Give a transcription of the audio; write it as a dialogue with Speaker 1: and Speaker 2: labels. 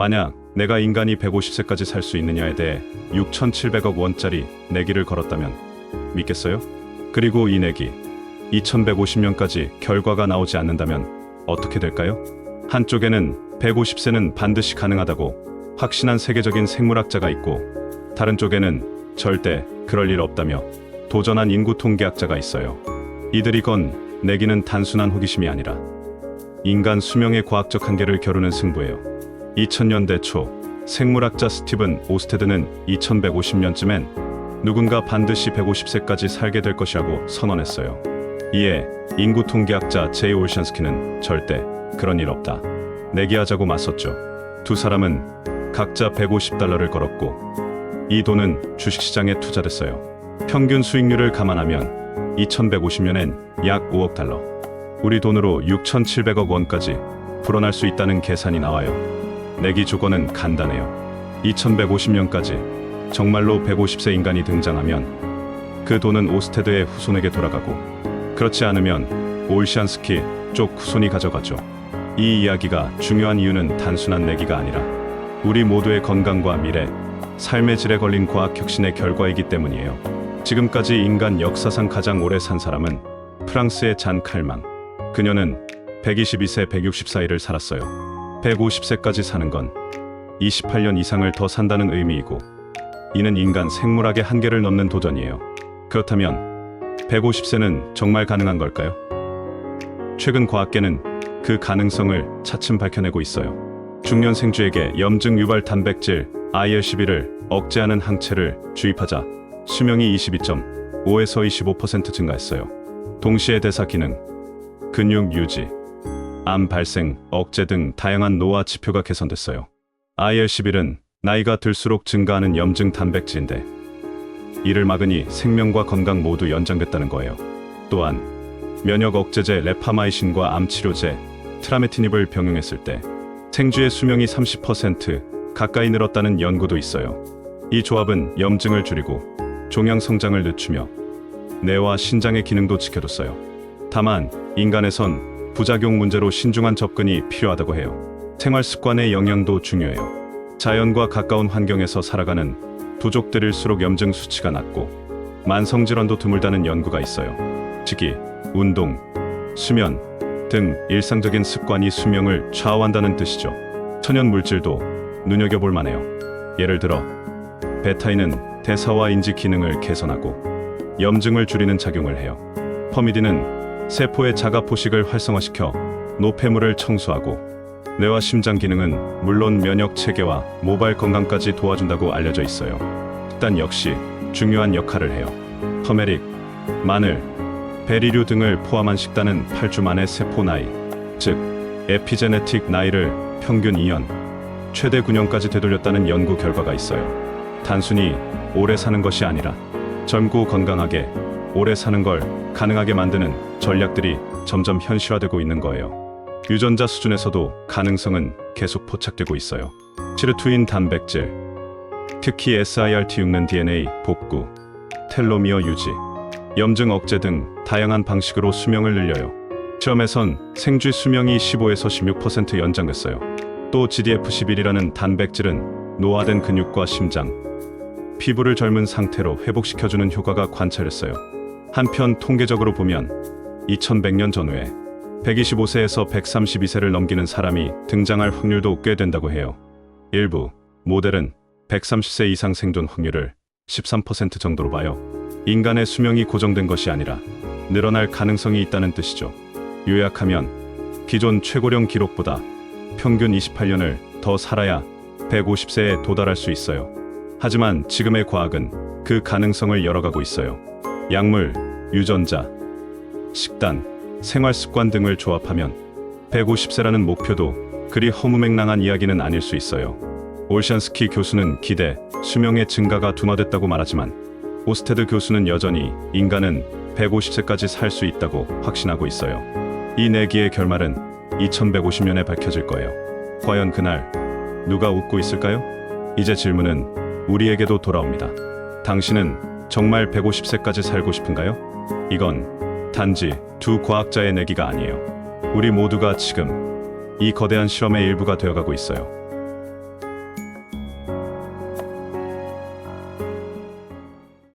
Speaker 1: 만약 내가 인간이 150세까지 살 수 있느냐에 대해 6,700억 원짜리 내기를 걸었다면 믿겠어요? 그리고 이 내기 2150년까지 결과가 나오지 않는다면 어떻게 될까요? 한쪽에는 150세는 반드시 가능하다고 확신한 세계적인 생물학자가 있고 다른 쪽에는 절대 그럴 일 없다며 도전한 인구 통계학자가 있어요. 이들이 건 내기는 단순한 호기심이 아니라 인간 수명의 과학적 한계를 겨루는 승부예요. 2000년대 초 생물학자 스티븐 오스테드는 2150년쯤엔 누군가 반드시 150세까지 살게 될 것이라고 선언했어요. 이에 인구 통계학자 제이 올샨스키는 절대 그런 일 없다. 내기하자고 맞섰죠. 두 사람은 각자 150달러를 걸었고 이 돈은 주식시장에 투자됐어요. 평균 수익률을 감안하면 2150년엔 약 5억 달러. 우리 돈으로 6,700억 원까지 불어날 수 있다는 계산이 나와요. 내기 조건은 간단해요. 2150년까지 정말로 150세 인간이 등장하면 그 돈은 오스테드의 후손에게 돌아가고 그렇지 않으면 올시안스키 쪽 후손이 가져가죠. 이 이야기가 중요한 이유는 단순한 내기가 아니라 우리 모두의 건강과 미래, 삶의 질에 걸린 과학 혁신의 결과이기 때문이에요. 지금까지 인간 역사상 가장 오래 산 사람은 프랑스의 잔 칼망. 그녀는 122세 164일을 살았어요. 150세까지 사는 건 28년 이상을 더 산다는 의미이고 이는 인간 생물학의 한계를 넘는 도전이에요. 그렇다면 150세는 정말 가능한 걸까요? 최근 과학계는 그 가능성을 차츰 밝혀내고 있어요. 중년 생쥐에게 염증 유발 단백질 IL-11을 억제하는 항체를 주입하자 수명이 22.5에서 25% 증가했어요. 동시에 대사 기능, 근육 유지, 암 발생, 억제 등 다양한 노화 지표가 개선됐어요. IL-11은 나이가 들수록 증가하는 염증 단백질인데 이를 막으니 생명과 건강 모두 연장됐다는 거예요. 또한 면역 억제제 레파마이신과 암 치료제 트라메티닙을 병용했을 때 생쥐의 수명이 30% 가까이 늘었다는 연구도 있어요. 이 조합은 염증을 줄이고 종양 성장을 늦추며 뇌와 신장의 기능도 지켜줬어요. 다만 인간에선 부작용 문제로 신중한 접근이 필요하다고 해요. 생활 습관의 영향도 중요해요. 자연과 가까운 환경에서 살아가는 부족들일수록 염증 수치가 낮고 만성 질환도 드물다는 연구가 있어요. 특히 운동, 수면 등 일상적인 습관이 수명을 좌우한다는 뜻이죠. 천연 물질도 눈여겨볼 만해요. 예를 들어 베타인은 대사와 인지 기능을 개선하고 염증을 줄이는 작용을 해요. 퍼미딘은 세포의 자가 포식을 활성화시켜 노폐물을 청소하고 뇌와 심장 기능은 물론 면역 체계와 모발 건강까지 도와준다고 알려져 있어요. 식단 역시 중요한 역할을 해요. 터메릭, 마늘, 베리류 등을 포함한 식단은 8주 만에 세포 나이, 즉 에피제네틱 나이를 평균 2년, 최대 9년까지 되돌렸다는 연구 결과가 있어요. 단순히 오래 사는 것이 아니라 젊고 건강하게 오래 사는 걸 가능하게 만드는 전략들이 점점 현실화되고 있는 거예요. 유전자 수준에서도 가능성은 계속 포착되고 있어요. 시르투인 단백질, 특히 SIRT 육는 DNA 복구, 텔로미어 유지, 염증 억제 등 다양한 방식으로 수명을 늘려요. 시험에선 생쥐 수명이 15에서 16% 연장됐어요. 또 GDF11이라는 단백질은 노화된 근육과 심장, 피부를 젊은 상태로 회복시켜주는 효과가 관찰됐어요. 한편 통계적으로 보면 2100년 전후에 125세에서 132세를 넘기는 사람이 등장할 확률도 꽤 된다고 해요. 일부 모델은 130세 이상 생존 확률을 13% 정도로 봐요. 인간의 수명이 고정된 것이 아니라 늘어날 가능성이 있다는 뜻이죠. 요약하면 기존 최고령 기록보다 평균 28년을 더 살아야 150세에 도달할 수 있어요. 하지만 지금의 과학은 그 가능성을 열어가고 있어요. 약물, 유전자, 식단, 생활 습관 등을 조합하면 150세라는 목표도 그리 허무맹랑한 이야기는 아닐 수 있어요. 올샨스키 교수는 기대, 수명의 증가가 둔화됐다고 말하지만 오스테드 교수는 여전히 인간은 150세까지 살 수 있다고 확신하고 있어요. 이 내기의 결말은 2150년에 밝혀질 거예요. 과연 그날 누가 웃고 있을까요? 이제 질문은 우리에게도 돌아옵니다. 당신은 정말 150세까지 살고 싶은가요? 이건 단지 두 과학자의 내기가 아니에요. 우리 모두가 지금 이 거대한 실험의 일부가 되어가고 있어요.